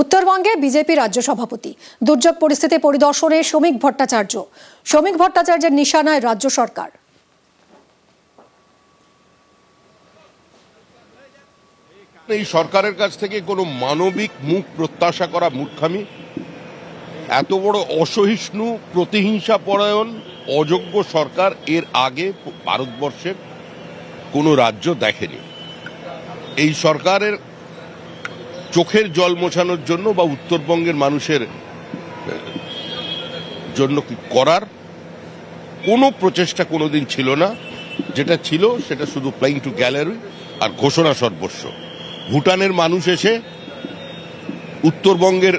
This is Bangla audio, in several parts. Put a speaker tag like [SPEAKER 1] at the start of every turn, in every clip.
[SPEAKER 1] উত্তরবঙ্গে বিজেপি রাজ্য সভাপতি। দুর্যোগ পরিস্থিতি পরিদর্শনে শ্রমিক ভট্টাচার্য। শ্রমিক ভট্টাচার্যের নিশানায় রাজ্য সরকার।
[SPEAKER 2] এই সরকারের কাছ থেকে কোনো মানবিক মুখ প্রত্যাশা করা মূর্খামি? এত বড় অসহিষ্ণু প্রতিহিংসা পরায়ণ অযোগ্য সরকার এর আগে ভারতবর্ষের কোনো রাজ্য দেখেনি। এই সরকারের চোখের জল মোছানোর জন্য বা উত্তরবঙ্গের মানুষের জন্য কি করার? কোনো প্রচেষ্টা কোনোদিন ছিল না। যেটা ছিল সেটা শুধু প্লেইং টু গ্যালারি আর ঘোষণা সর্বস্ব। ভুটানের মানুষ এসে উত্তরবঙ্গের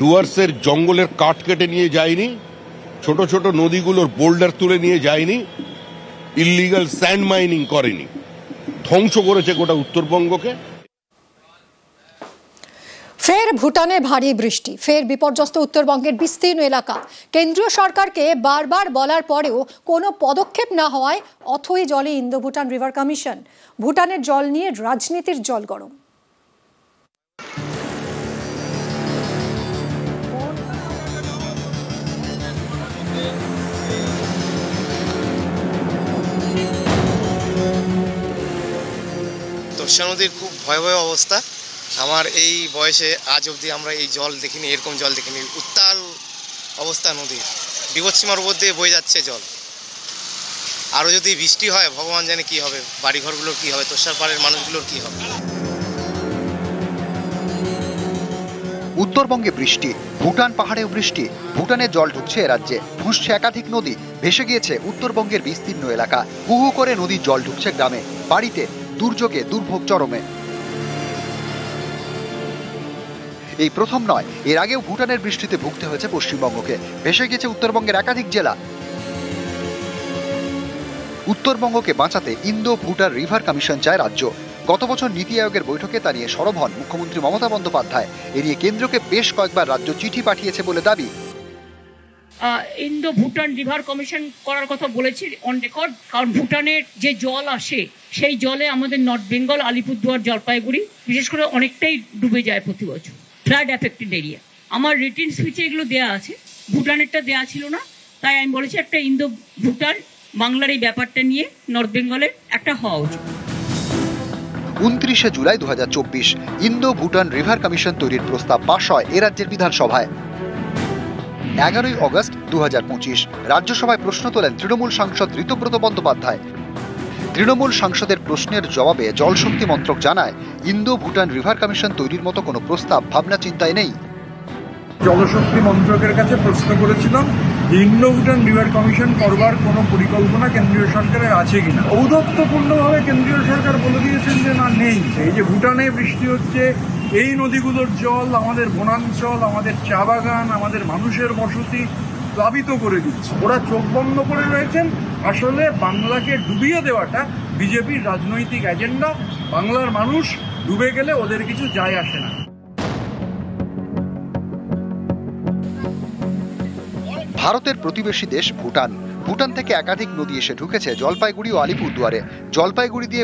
[SPEAKER 2] ডুয়ার্সের জঙ্গলের কাঠ কেটে নিয়ে যায়নি, ছোট ছোট নদীগুলোর বোল্ডার তুলে নিয়ে যায়নি ইল্লিগাল স্যান্ড মাইনিং করেনি, ধ্বংস করেছে গোটা উত্তরবঙ্গকে।
[SPEAKER 1] ফের ভুটানে ভারী বৃষ্টি, ফের বিপর্যস্ত উত্তরবঙ্গের বিস্তীর্ণ এলাকা। কেন্দ্রীয় সরকারকে বারবার বলার পরেও কোনো পদক্ষেপ না হওয়ায় অথই জলে ইন্দো ভুটান রিভার কমিশন। ভুটানের জল নিয়ে রাজনীতির জল গরম।
[SPEAKER 3] তোষা নদীর খুব ভয়াবহ অবস্থা। আমার এই বয়সে আজ অবধি আমরা এই জল দেখিনি, এরকম জল দেখিনি। উত্তাল অবস্থা নদীর। বিপদসীমার উপর দিয়ে বয়ে যাচ্ছে জল। আরও যদি বৃষ্টি হয়, ভগবান জানে কি হবে। বাড়িঘরগুলোর কি হবে? তোষার পাড়ের মানুষগুলোর কি হবে?
[SPEAKER 4] উত্তরবঙ্গে বৃষ্টি, ভুটান পাহাড়েও বৃষ্টি ভুটানের জল ঢুকছে এ রাজ্যে। ফুঁসছে একাধিক নদী, ভেসে গিয়েছে উত্তরবঙ্গের বিস্তীর্ণ এলাকা। হু করে নদীর জল ঢুকছে গ্রামে। বাড়িতে দুর্যোগে, দুর্ভোগ চরমে। এই প্রথম নয়, এর আগেও ভুটানের বৃষ্টিতে ভুগতে হয়েছে পশ্চিমবঙ্গকে। ভেসে গেছে উত্তরবঙ্গের একাধিক জেলা। উত্তরবঙ্গকে বাঁচাতে ইন্দো ভুটান রিভার কমিশন চায় রাজ্য। গত বছর নীতি আয়োগের বৈঠকে তা নিয়ে সরব হন মুখ্যমন্ত্রী মমতা বন্দ্যোপাধ্যায়। এ নিয়ে কেন্দ্রকে বেশ কয়েকবার রাজ্য চিঠি পাঠিয়েছে বলে দাবি।
[SPEAKER 5] ইন্দো ভুটান রিভার কমিশন করার কথা বলেছি অন রেকর্ড কারণ ভুটানের যে জল আসে, সেই জলে আমাদের নর্থ বেঙ্গল, আলিপুরদুয়ার, জলপাইগুড়ি, বিশেষ করে অনেকটাই ডুবে যায় প্রতি বছর। ফ্লাড অ্যাফেক্টেড এরিয়া আমার রিটিন স্পিচে এগুলো দেয়া আছে। ভুটানেরটা দেয়া ছিল না। তাই আমি বলেছি একটা ইন্দো ভুটান বাংলার এই ব্যাপারটা নিয়ে নর্থ বেঙ্গলের একটা হওয়া উচিত।
[SPEAKER 4] উনত্রিশে জুলাই দু হাজার চব্বিশ ইন্দো ভুটান রিভার কমিশন তৈরির প্রস্তাব পাশ হয় এ রাজ্যের বিধানসভায়। এগারোই অগস্ট দু হাজার পঁচিশ রাজ্যসভায় প্রশ্ন তোলেন তৃণমূল সাংসদ ঋতব্রত বন্দ্যোপাধ্যায়। তৃণমূল সাংসদের প্রশ্নের জবাবে জলশক্তি মন্ত্রক জানায়, ইন্দো ভুটান রিভার কমিশন তৈরির মতো কোনো প্রস্তাব ভাবনা চিন্তায় নেই।
[SPEAKER 6] জলশক্তি মন্ত্রকের কাছে প্রশ্ন করেছিলাম, যে ইন্ডো ভুটান রিভার কমিশন করবার কোনো পরিকল্পনা কেন্দ্রীয় সরকারের আছে কিনা? ঔদত্তপূর্ণভাবে কেন্দ্রীয় সরকার বলে দিয়েছেন যে না, নেই। এই যে ভুটানে বৃষ্টি হচ্ছে, এই নদীগুলোর জল, আমাদের বনাঞ্চল, আমাদের চা বাগান, আমাদের মানুষের বসতি প্লাবিত করে দিচ্ছে। ওরা চোখ বন্ধ করে রয়েছেন। আসলে বাংলাকে ডুবিয়ে দেওয়াটা বিজেপির রাজনৈতিক এজেন্ডা বাংলার মানুষ ডুবে গেলে ওদের কিছু যায় আসে না।
[SPEAKER 4] ভারতের প্রতিবেশী দেশ ভুটান। ভুটান থেকে একাধিক নদী এসে ঢুকেছে জলপাইগুড়ি ও আলিপুরদুয়ারে। জলপাইগুড়ি দিয়ে